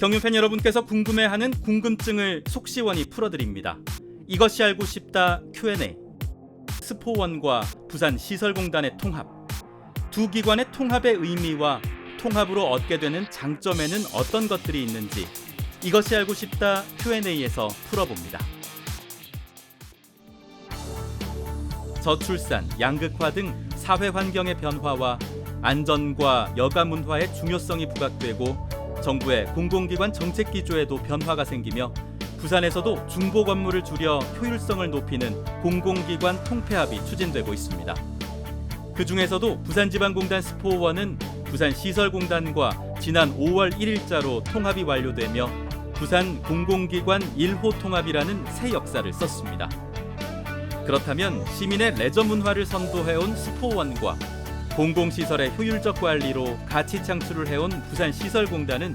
경유팬 여러분께서 궁금해하는 궁금증을 속시원히 풀어드립니다. 이것이 알고 싶다 Q&A. 스포원과 부산 시설공단의 통합. 두 기관의 통합의 의미와 통합으로 얻게 되는 장점에는 어떤 것들이 있는지 이것이 알고 싶다 Q&A에서 풀어봅니다. 저출산, 양극화 등 사회 환경의 변화와 안전과 여가 문화의 중요성이 부각되고 정부의 공공기관 정책 기조에도 변화가 생기며 부산에서도 중보 건물을 줄여 효율성을 높이는 공공기관 통폐합이 추진되고 있습니다. 그 중에서도 부산지방공단 스포원은 부산시설공단과 지난 5월 1일자로 통합이 완료되며 부산 공공기관 1호 통합이라는 새 역사를 썼습니다. 그렇다면 시민의 레저 문화를 선도해온 스포원과 공공시설의 효율적 관리로 가치 창출을 해온 부산시설공단은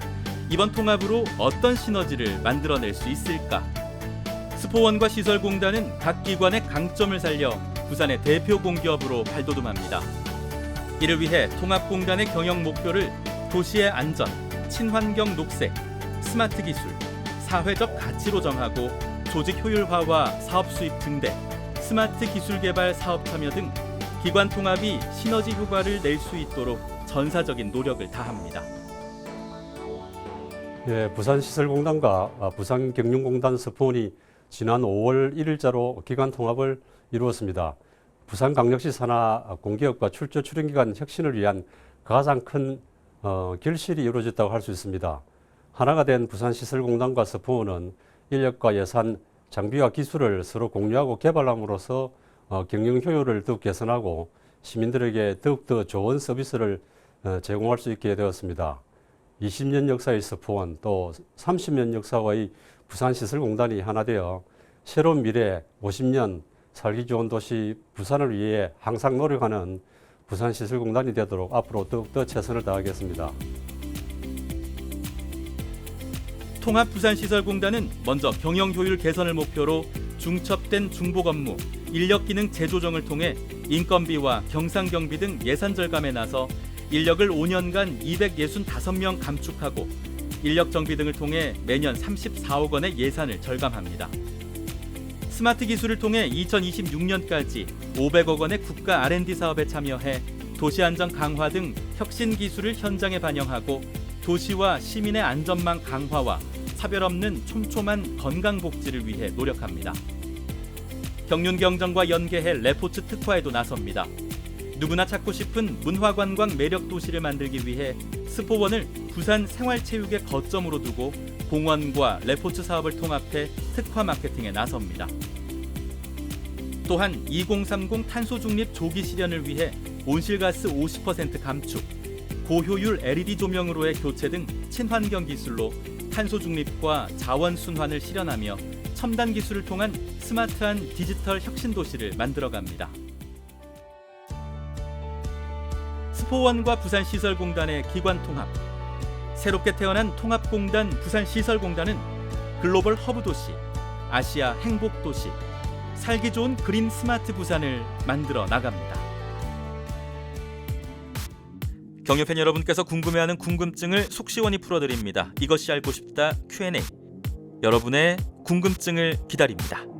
이번 통합으로 어떤 시너지를 만들어낼 수 있을까? 스포원과 시설공단은 각 기관의 강점을 살려 부산의 대표 공기업으로 발돋움합니다. 이를 위해 통합공단의 경영 목표를 도시의 안전, 친환경 녹색, 스마트 기술, 사회적 가치로 정하고 조직 효율화와 사업 수입 증대, 스마트 기술 개발 사업 참여 등 기관 통합이 시너지 효과를 낼 수 있도록 전사적인 노력을 다합니다. 예, 부산시설공단과 아, 부산경륜공단 스포원이 지난 5월 1일자로 기관 통합을 이루었습니다. 부산광역시 산하 공기업과 출조 출연기관 혁신을 위한 가장 큰 어, 결실이 이루어졌다고 할 수 있습니다. 하나가 된 부산시설공단과 스포원은 인력과 예산, 장비와 기술을 서로 공유하고 개발함으로써 어, 경영 효율을 더욱 개선하고 시민들에게 더욱더 좋은 서비스를 어, 제공할 수 있게 되었습니다. 20년 역사의 스포원 또 30년 역사와의 부산시설공단이 하나 되어 새로운 미래 50년 살기 좋은 도시 부산을 위해 항상 노력하는 부산시설공단이 되도록 앞으로 더욱더 최선을 다하겠습니다. 통합 부산시설공단은 먼저 경영 효율 개선을 목표로 중첩된 중복 업무, 인력 기능 재조정을 통해 인건비와 경상 경비 등 예산 절감에 나서 인력을 5년간 265명 감축하고 인력 정비 등을 통해 매년 34억 원의 예산을 절감합니다. 스마트 기술을 통해 2026년까지 500억 원의 국가 R&D 사업에 참여해 도시 안전 강화 등 혁신 기술을 현장에 반영하고 도시와 시민의 안전망 강화와 차별 없는 촘촘한 건강 복지를 위해 노력합니다. 경륜 경정과 연계해 레포츠 특화에도 나섭니다. 누구나 찾고 싶은 문화관광 매력 도시를 만들기 위해 스포원을 부산 생활체육의 거점으로 두고 공원과 레포츠 사업을 통합해 특화 마케팅에 나섭니다. 또한 2030 탄소 중립 조기 실현을 위해 온실가스 50% 감축, 고효율 LED 조명으로의 교체 등 친환경 기술로 탄소 중립과 자원 순환을 실현하며 첨단 기술을 통한 스마트한 디지털 혁신 도시를 만들어갑니다. 스포원과 부산시설공단의 기관 통합. 새롭게 태어난 통합공단 부산시설공단은 글로벌 허브 도시, 아시아 행복 도시, 살기 좋은 그린 스마트 부산을 만들어 나갑니다. 경유팬 여러분께서 궁금해하는 궁금증을 속시원히 풀어드립니다. 이것이 알고 싶다 Q&A. 여러분의 궁금증을 기다립니다.